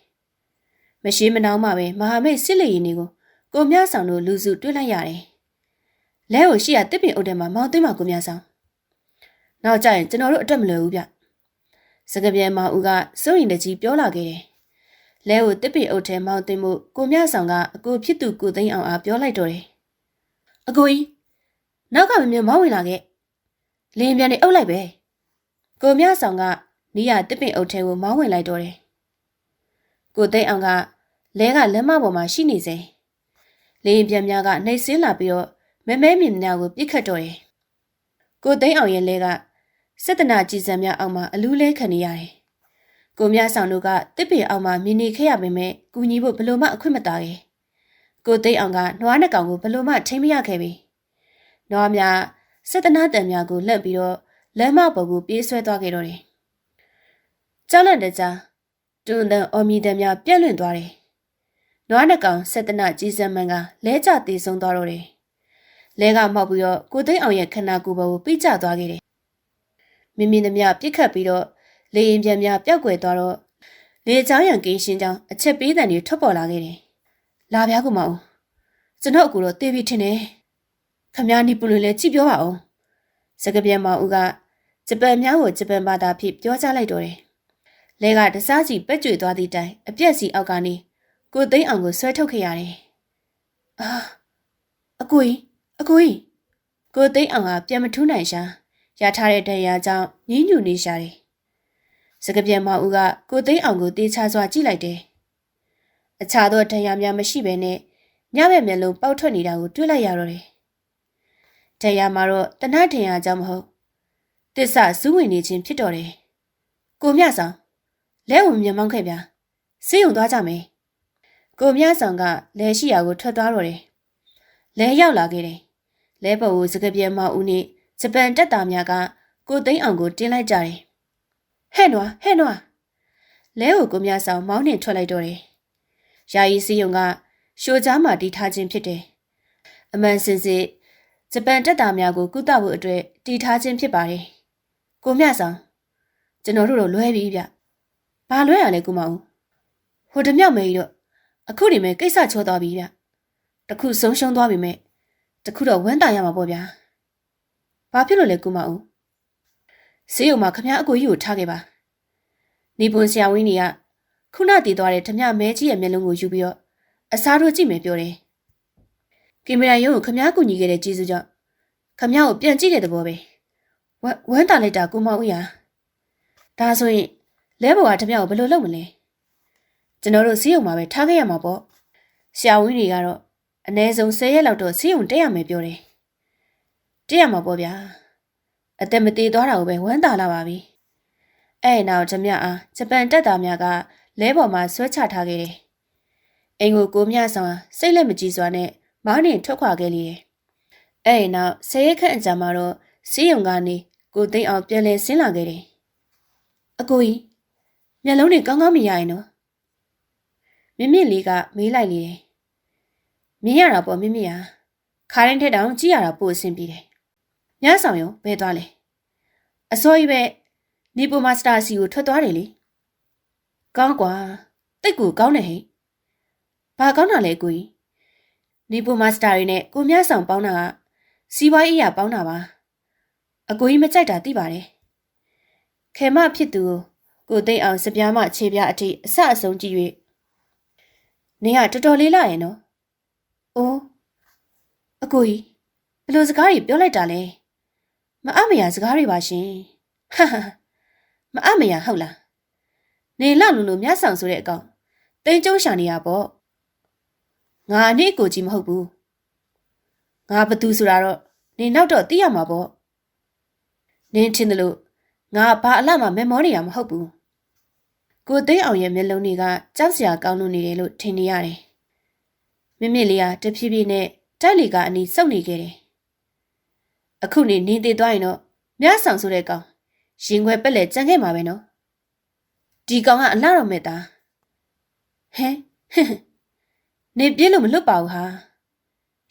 မရှိမနှောင်းမှပဲမဟာမိတ်စစ်လေရင်တွေကိုကိုမြဆောင်တို့လူစုတွေ့လိုက်ရတယ်လဲကိုရှိရတစ်ပင်အုပ်ထဲမှာမောင်းသွင်းမှာကိုမြဆောင်နောက်ကြရင်ကျွန်တော်တို့အတွက်မလွယ်ဘူးဗျစကပြန်မောင်ဦးကစိုးရင်တကြီးပြောလာခဲ့တယ်လဲကိုတစ်ပင်အုပ်ထဲမောင်းသွင်းမှုကိုမြဆောင်ကအကိုဖြစ်သူကိုသိန်းအောင်အားပြောလိုက်တော့တယ်အကိုကြီးနောက်ကမမြမောင်းဝင်လာခဲ့လင်းပြန်နေအုပ်လိုက်ပဲကိုမြဆောင်က နီးရတစ်ပင်အုပ်ထဲကိုမောင်းဝင်လိုက်တော့တယ်ကိုသိန်းအောင်ကလဲကလက်မပေါ်မှာရှိနေစေလင်းပြန်များကနှိပ်စင်းလာပြီးတော့မဲမဲမြင်များကိုပြစ်ခတ်တော့တယ်။ကိုသိန်းအောင်ရဲ့လဲကစစ်တနာကြည်စံများအောက်မှာအလူးလဲခံနေရတယ်။ကိုမြဆောင်တို့ကတစ်ပင်အောက်မှာမြင်နေခဲ့ရပေမဲ့ကူညီဖို့ဘလို့မှအခွင့်မတာခဲ့။ကိုသိန်းအောင်ကနွားနှကောင်ကိုဘလို့မှထိမ့်မရခဲ့ပြီ။နွားများစက်တနာတန်များကိုလှက်ပြီးတော့လမ်းမပေါ်ကိုပြေးဆွဲသွားခဲ့တော့တယ်။ ကြောက်လန့်တဲ့ကြားတွန်းတန်အော်မီတန်များပြက်လွင့်သွားတယ်။နွားနှကောင်စက်တနာကြီးစံမှန်ကလဲကျသေးဆုံးသွားတော့တယ်။လဲကမောက်ပြီးတော့ကိုသိန်းအောင်ရဲ့ခန္ဓာကိုယ်ပေါ်ကိုပြိကျသွားခဲ့တယ်။မြင်မြင်သမျှပြစ်ခတ်ပြီးတော့လေရင်ပြန်များပျောက်ကွယ်သွားတော့လေချောင်းရံကင်းရှင်းကြောင်းအချက်ပေးတဲ့တွေထွက်ပေါ်လာခဲ့တယ်။လာဗျာကူမအောင်ကျွန်တော်အကူတော့တေးပြီးထင်တယ်။ခမည်းနီပူလွင်လည်းကြည့်ပြောပါအောင်။စကပြန်မောင်ဦးကဂျပန်များကိုဂျပန်ဘာသာဖြင့်ပြောကြားလိုက်တော့တယ်။ လဲကတစားစီပက်ကျွေသွားသည့်တိုင်အပြက်စီအောက်ကနေကိုသိန်းအောင်ကိုဆွဲထုတ်ခဲ့ရတယ်။အာအကူကြီးအကူကြီးကိုသိန်းအောင်ကပြန်မထူးနိုင်ရှာရထားတဲ့တရားကြောင့်ညှဉ်းညူနေရှာတယ်။စကပြန်မောင်ဦးကကိုသိန်းအောင်ကိုတေးချစွာကြည့်လိုက်တယ်။အခြားသောတရားများမရှိဘဲနဲ့ညဘက်မျက်လုံးပေါက်ထွက်နေတာကိုတွေ့လိုက်ရတော့တယ်။တရားမှာတော့တနတ်ထင်ရကြောင်းမဟုတ်တစ္ဆဇူးဝင်နေခြင်းဖြစ်တော်တယ်။ကိုမြဆောင် လဲဝင်မြမောင်းခဲ့ဗျာ။စေးုံသွားကြမယ်။ကိုမြဆောင်ကလဲရှိရာကိုထွက်သွားတော့တယ်။လဲရောက်လာခဲ့တယ်။လဲပေါ်ကိုစကပြေမောင်ဦးနဲ့ဂျပန်တက်သားများကကိုသိန်းအောင်ကိုတင်းလိုက်ကြတယ်။ဟဲ့နွားဟဲ့နွားလဲကိုကိုမြဆောင်မောင်းနှင်ထွက်လိုက်တော့တယ်။ယာယီစီယုံကရှိုးကြားမှာတီးထားခြင်းဖြစ်တယ်။အမှန်စင်စစ်ဂျပန်တပ်သားများကိုကုသဖို့အတွက်တီးထားခြင်းဖြစ်ပါတယ်။ကိုမြဆောင်ကျွန်တော်တို့တော့လွဲပြီဗျ။ ဘာလွဲရလဲကုမအောင်။ဟိုတမြောက်မေကြီးတော့အခုနေမဲ့ကိစ္စချောသွားပြီဗျ။တခုဆုံးရှုံးသွားပြီမဲ့တခုတော့ဝမ်းတာရမှာပေါ့ဗျာ။ဘာဖြစ်လို့လဲကုမအောင်။ဆေးရုံမှာခမ ्या အကိုကြီးကိုထားခဲ့ပါ။နေပွန်ဆရာဝင်းကြီးကခုနတည်သွားတဲ့ထမမဲကြီးရဲ့မျက်လုံးကိုယူပြီးတော့အစားတို့ကြည့်မယ်ပြောတယ်ကင်မရာရုံးကိုခမားကူညီခဲ့တဲ့ကျေးဇူးကြောင့်ခမားကိုပြန်ကြည့်တဲ့သဘောပဲဝဝမ်းတာလိုက်တာကိုမောင်ဦးရဒါဆိုရင် လဲဘောကထမကိုဘယ်လိုလုပ်မလဲကျွန်တော်တို့စီးရုံမှာပဲထားခဲ့ရမှာပေါ့ဆရာဝင်းတွေကတော့အ ਨੇ ဆုံး10ရက်လောက်တော့စီးရုံတက်ရမယ်ပြောတယ်တက်ရမှာပေါ့ဗျာအသက်မသေးသွားတာကိုပဲဝမ်းတာလာပါပြီအဲ့နောက်ထမအားဂျပန်တက်သားများကလဲပေါ်မှာဆွဲချထားခဲ့တယ်အိမ်ကိုကိုမြဆောင်စိတ်လက်မကြည်စွာနဲ့မောင်းနှင်ထွက်ခွာခဲ့လေတယ်။အဲ့ဒီနောက်ဆယ်ရက်ခန့်အကြာမှာတော့စီးရုံကနေကိုသိန်းအောင်ပြန်လဲဆင်းလာခဲ့တယ်။အကိုကြီး မျက်လုံးတွေကောင်းကောင်းမရရင်နော်။မြင့်မြင့်လေးကမေးလိုက်လေတယ်။မြင်ရတာပေါ့မြင့်မြင့်ဟာခါရင်ထက်တောင်ကြည့်ရတာပိုအဆင်ပြေတယ်။ညဆောင်ရောဘဲသွားလဲ။အစိုးရပဲနီပိုမာစတာစီကိုထွက်သွားတယ်လေ။ကောင်းကွာတိတ်ကူကောင်းတယ်ဟဲ့ဘာကောင်းတာလဲကိုကြီးနီပိုမာစတာတွေနဲ့ကိုမြဆောင်ပေါင်းတာကစီးပွားရေးရပေါင်းတာပါအကိုကြီးမကြိုက်တာသိပါတယ်ခေမဖြစ်သူကို ကိုသိအောင်စပြားမခြေပြားအထိအဆအဆုံးကြည့်၍နေကတော်တော်လေးလာရဲ့နော်အိုးအကိုကြီးဘယ်လိုစကားတွေပြောလိုက်တာလဲမအမရစကားတွေပါရှင်ဟာဟာမအမရဟုတ်လားနေလလူလူမြတ်ဆောင်ဆိုတဲ့အကောင်တင်းကျုံရှာနေရပေါ့ငါအနည်းကိုကြီးမဟုတ်ဘူးငါဘသူဆိုတာတော့နင်နောက်တော့သိရမှာပေါ့နင်ထင်တယ်လို့ငါဘာအလှမှမမောနေရမဟုတ်ဘူး ကိုသိန်းအောင်ရဲ့မျက်လုံးတွေကကြောက်စရာကောင်းလို့နေတယ်လို့ထင်နေရတယ်မြင့်မြင့်လေးကတဖြည်းဖြည်းနဲ့တိုက်လီကအနီးစုပ်နေခဲ့တယ်အခုနေနင်းသေးသွားရင်တော့မြတ်ဆောင်ဆိုတဲ့ကောင်ရင်ခွဲပက်လက်ကြံခဲ့မှာပဲနော်ဒီကောင်ကအလှတော်မဲ့သားဟဲဟဲနေပြေးလို့မလွတ်ပါဘူးဟာ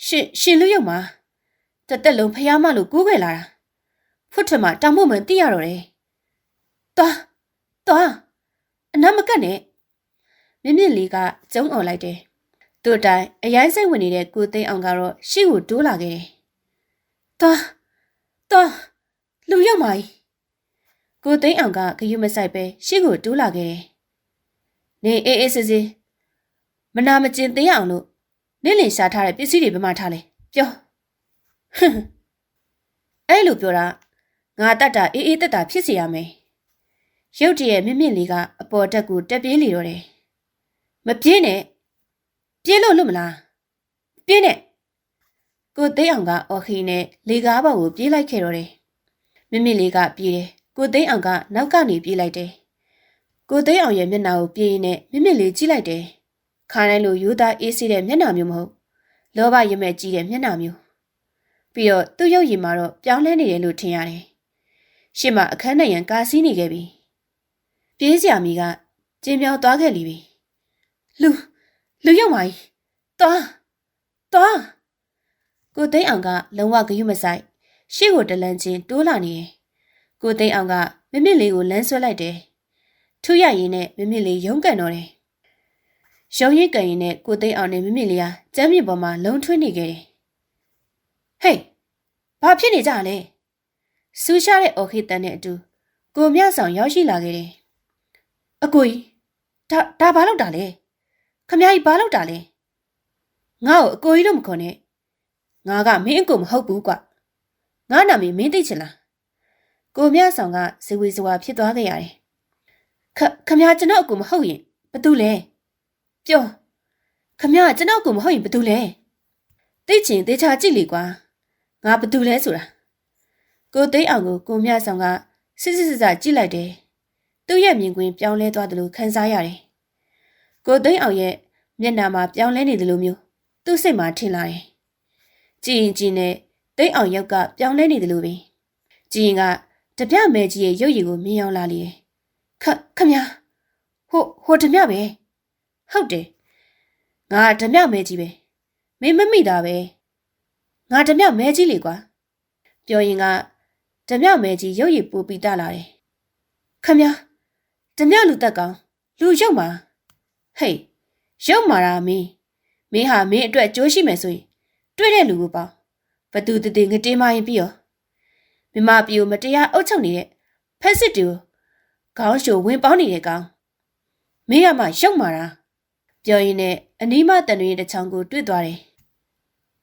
ရှင်ရှင်လူရုံမှာတက်တက်လုံးဖျားမလို့ကူးခဲ့လာတာဖွတ်ထမတောင်မမှန်တိရတော့တယ်သွားသွား အနမကတ်နဲ့မြင့်မြင့်လေးကကျုံអော်လိုက်တယ်သူ့တိုင်အရင်စိတ်ဝင်နေတဲ့ကိုသိန်းအောင်ကတော့ရှေ့ကိုတိုးလာခဲ့တယ်သွားသွားလူရောက်ပါ යි ကိုသိန်းအောင်ကဂယုမဆိုင်ပဲရှေ့ကိုတိုးလာခဲ့တယ်နေအေးအေးစစ်စစ်မနာမကျင်သေးအောင်လို့နေ့လင်ရှာထားတဲ့ပစ္စည်းတွေဘယ်မှာထားလဲပြောဟွန်းအဲ့လိုပြောတာငါတတ်တာအေးအေးတက်တာဖြစ်စီရမယ် ရုတ်တရက်မြင့်မြင့်လေးကအပေါ်တက်ကိုတက်ပြေးလေတော့တယ်မပြေးနဲ့ပြေးလို့လွတ်မလားပြေးနဲ့ကိုသိန်းအောင်ကအော်ခီနဲ့လေကားဘော်ကိုပြေးလိုက်ခဲ့တော့တယ်မြင့်မြင့်လေးကပြေးတယ်ကိုသိန်းအောင်ကနောက်ကနေပြေးလိုက်တယ်ကိုသိန်းအောင်ရဲ့မျက်နှာကိုပြေးရင်းနဲ့မြင့်မြင့်လေးကြည့်လိုက်တယ်ခါတိုင်းလိုယူသားအေးဆေးတဲ့မျက်နှာမျိုးမဟုတ်လောဘရမဲ့ကြီးတဲ့မျက်နှာမျိုးပြီးတော့သူ့ရုပ်ရည်မှာတော့ပြောင်းလဲနေတယ်လို့ထင်ရတယ်ရှေ့မှာအခန်းနဲ့ရန်ကာစီးနေခဲ့ပြီ ပြေးစရာမီကကျင်းပြောင်းသွားခဲ့လိပြီလူလူရောက်ပါ ਈ သွားသွားကိုသိန်းအောင်ကလုံးဝဂယုမဆိုင်ရှေ့ကိုတလန်းချင်းတိုးလာနေတယ်ကိုသိန်းအောင်ကမမစ်လေးကိုလမ်းဆွဲလိုက်တယ်ထူရရင်နဲ့မမစ်လေးရုံးကန်တော့တယ်ရုံးရိတ်ကန်ရင်နဲ့ကိုသိန်းအောင်နဲ့မမစ်လေးဟာကျမ်းမြေပေါ်မှာလုံထွေးနေခဲ့တယ်ဟေးဘာဖြစ်နေကြလဲစူးရှားတဲ့အော်ခေတန်နဲ့အတူကိုမြဆောင်ရောက်ရှိလာခဲ့တယ် အကိုကြီးဒါဒါဘာလုပ်တာလဲခမကြီးဘာလုပ်တာလဲငါ့ကိုအကိုကြီးလို့မခေါ်နဲ့ငါကမင်းအကိုမဟုတ်ဘူးကွငါနာမည်မင်းသိချင်လားကိုမြဆောင်ကဇဝေဇဝါဖြစ်သွားခဲ့ရတယ်ခခမကျွန်တော်အကိုမဟုတ်ရင်ဘာတူလဲပြောခမကျွန်တော်အကိုမဟုတ်ရင်ဘာတူလဲသိချင်တေချာကြည့်လေကွာငါဘာတူလဲဆိုတာကိုသိန်းအောင်ကိုကိုမြဆောင်ကစစ်စစ်စစ်စစ်ကြည့်လိုက်တယ် သူ့ရဲ့မြင်ကွင်းပြောင်းလဲသွားတယ်လို့ခံစားရတယ်ကိုသိန်းအောင်ရဲ့မျက်နှာမှာပြောင်းလဲနေတယ်လို့မျိုးသူ့စိတ်မှာထင်လာတယ်ကြည်ရင်ကြည်နဲ့သိန်းအောင်ရောက်ကပြောင်းလဲနေတယ်လို့ပဲကြည်ရင်ကတပြမဲကြီးရဲ့ရုပ်ရည်ကိုမြင်အောင်လာလေတယ်ခခမဟိုဟိုတမျပဲဟုတ်တယ်ငါတမျမဲကြီးပဲမင်းမမိတာပဲငါတမျမဲကြီးလေကွာပြောရင်ကတမျမဲကြီးရုပ်ရည်ပူပြီးတလာတယ်ခမ တမျလူတက်ကောင်လူရုပ်မှာဟေးရုပ်မာတာမင်းမင်းဟာမင်းအတွက်ကြိုးရှိမယ်ဆိုရင်တွေ့တဲ့လူကိုပေါ့ဘသူတည်ငတေးမရင်ပြီးရောမြမပြိုမတရားအုပ်ချုပ်နေတဲ့ဖက်စစ်တူခေါင်းရှိုဝင်ပေါင်းနေတဲ့ကောင်မင်းရမှရုပ်မာတာပြောရင်းနဲ့အနီးမတန်တွေတစ်ချောင်းကိုတွေ့သွားတယ်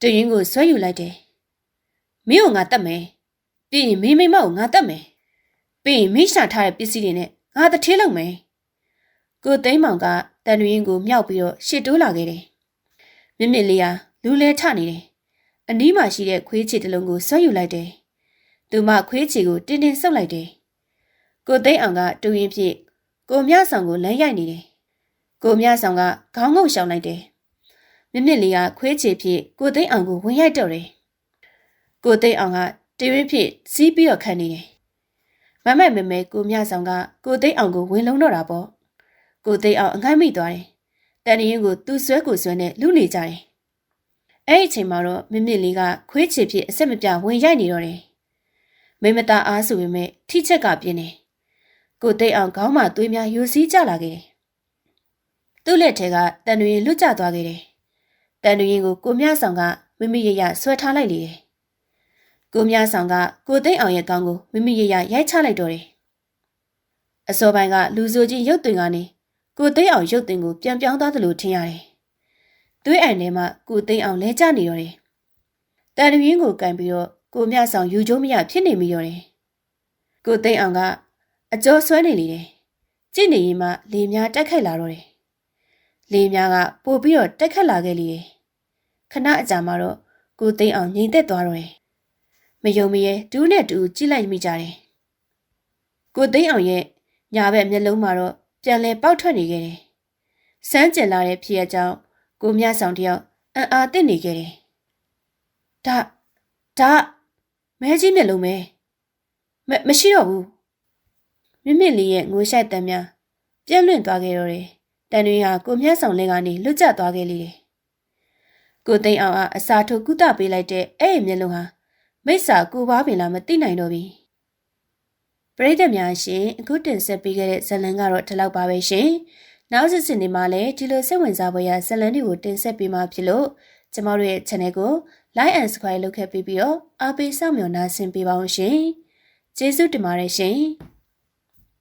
တရင်ကိုဆွဲယူလိုက်တယ်မင်းကိုငါတတ်မယ်ပြီးရင်မင်းမိမကိုငါတတ်မယ်ပြီးရင်မင်းရှာထားတဲ့ပစ္စည်းတွေနဲ့ ငါတထေးလုံးမယ်ကိုသိမ်းမောင်ကတန်တွင်ကိုမြောက်ပြီးတော့ရှစ်တိုးလာခဲ့တယ်မြင့်မြင့်လေးဟာလူလဲထနေတယ်အနီးမှာရှိတဲ့ခွေးချီတစ်လုံးကိုဆွဲယူလိုက်တယ်သူမခွေးချီကိုတင်းတင်းဆုပ်လိုက်တယ်ကိုသိမ်းအောင်ကတူရင်ဖြစ်ကိုမြဆောင်ကိုလမ်းရိုက်နေတယ်ကိုမြဆောင်ကခေါင်းငုံရှောင်လိုက်တယ်မြင့်မြင့်လေးကခွေးချီဖြစ်ကိုသိမ်းအောင်ကိုဝင်ရိုက်တော့တယ်ကိုသိမ်းအောင်ကတရွေးဖြစ်စီးပြီးတော့ခံနေတယ် မမက်မမဲကိုမြဆောင်ကကိုသိန်းအောင်ကိုဝင်လုံးတော့တာပေါ့ကိုသိန်းအောင်အငိုင်းမိသွားတယ်တန်ရင်ကိုသူ့ဆွဲကိုဆွဲနဲ့လူနေကြတယ်အဲ့ဒီအချိန်မှာတော့မမြင့်လေးကခွေးချေဖြစ်အဆက်မပြဝင်ရိုက်နေတော့တယ်မိမသားအားဆိုပေမဲ့ထိချက်ကပြင်းတယ်ကိုသိန်းအောင်ခေါင်းမှာသွေးများယူစည်းကြလာခဲ့တယ်သူ့လက်ထဲကတန်ရင်လွတ်ကျသွားခဲ့တယ်တန်ရင်ကိုကိုမြဆောင်ကမိမိရရဆွဲထားလိုက်လေတယ် ကိုမြဆောင်ကကိုသိန်းအောင်ရဲ့ကောင်းကိုမိမိရရရိုက်ချလိုက်တော့တယ်။အစောပိုင်းကလူဆိုကြီးရုပ်သွင်ကနေကိုသိန်းအောင်ရုပ်သွင်ကိုပြန်ပြောင်းသွားသလိုထင်ရတယ်။သွေးအိုင်ထဲမှာကိုသိန်းအောင်လဲကျနေရောတယ်။တန်ရင်းကိုကန်ပြီးတော့ကိုမြဆောင်ယူကျုံးမရဖြစ်နေမိရောတယ်။ကိုသိန်းအောင်ကအကျော်ဆွဲနေလေတယ်။ကြည့်နေရင်မှလေများတက်ခိုက်လာတော့တယ်။လေများကပို့ပြီးတော့တက်ခတ်လာခဲ့လေတယ်။ခဏအကြာမှာတော့ကိုသိန်းအောင်ငြိမ်သက်သွားတော့တယ်။ မယုံမရဲဒူးနဲ့တူကြည့်လိုက်မိကြတယ်။ကိုသိန်းအောင်ရဲ့ညာဘက်မျက်လုံးမှာတော့ပြန်လဲပေါက်ထွက်နေခဲ့တယ်။စမ်းကျင်လာတဲ့ဖြစ်ရကြောင်းကိုမြဆောင်တယောက်အံ့အားသင့်နေခဲ့တယ်။ဒါဒါမဲကြီးမျက်လုံးပဲမမရှိတော့ဘူး။မြင့်မြင့်လေးရဲ့ငိုရှိုက်တမ်းများပြက်လွင့်သွားခဲ့တော့တယ်။တန်တွေဟာကိုမြတ်ဆောင်လင်းကနေလွတ်ကျသွားခဲ့လေတယ်။ကိုသိန်းအောင်အားအစာထုတ်ကုသပေးလိုက်တဲ့အဲ့ဒီမျက်လုံးဟာ မိစ္ဆာကိုပါပင်လာမသိနိုင်တော့ပြီပရိသတ်များရှင်အခုတင်ဆက်ပေးခဲ့တဲ့ဇလံကတော့ဒီလောက်ပါပဲရှင်နောက်စစ်စစ်နေမှာလည်းဒီလိုစိတ်ဝင်စားဖွယ်ရာဇလံတွေကိုတင်ဆက်ပေးမှာဖြစ်လို့ကျမတို့ရဲ့ channel ကို like and subscribe လုပ်ခဲ့ပြီးပြီးတော့အားပေးစောင့်မျှော်နာဆင်ပေးပါအောင်ရှင်ကျေးဇူးတင်ပါတယ်ရှင်